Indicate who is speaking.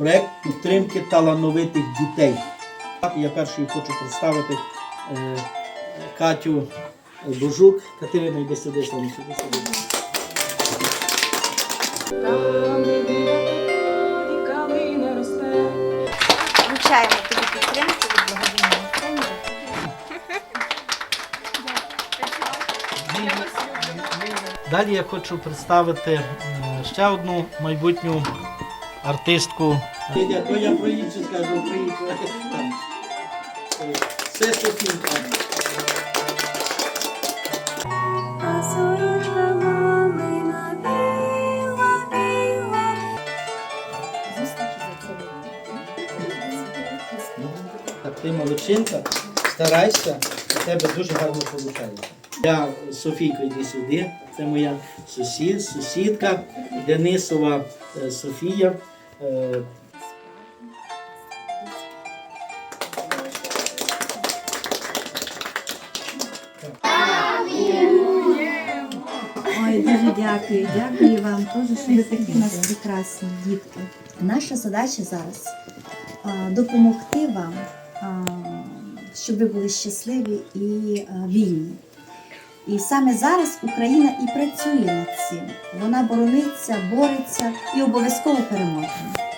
Speaker 1: проект підтримки талановитих дітей. Я першою хочу представити е, Катю Божук. Катерина, йди сюди, сюди.
Speaker 2: Росте.
Speaker 3: Вручаємо тобі підтримку від благодійного фонду.
Speaker 1: Далі я хочу представити е, ще одну майбутню артистку. То я інше скажу, про інше. Це
Speaker 2: А сорочка мамина біла, біла.
Speaker 1: Так, ти молодчинка, старайся, у тебе дуже гарно виходить. Я Софійко, йди сюди. Це моя сусід, сусідка Денисова е, Софія. Е,
Speaker 4: дуже дякую. Дякую вам теж, що ви такі в нас прекрасні дітки. Наша задача зараз допомогти вам, щоб ви були щасливі і вільні. І саме зараз Україна і працює над цим. Вона борониться, бореться і обов'язково переможе.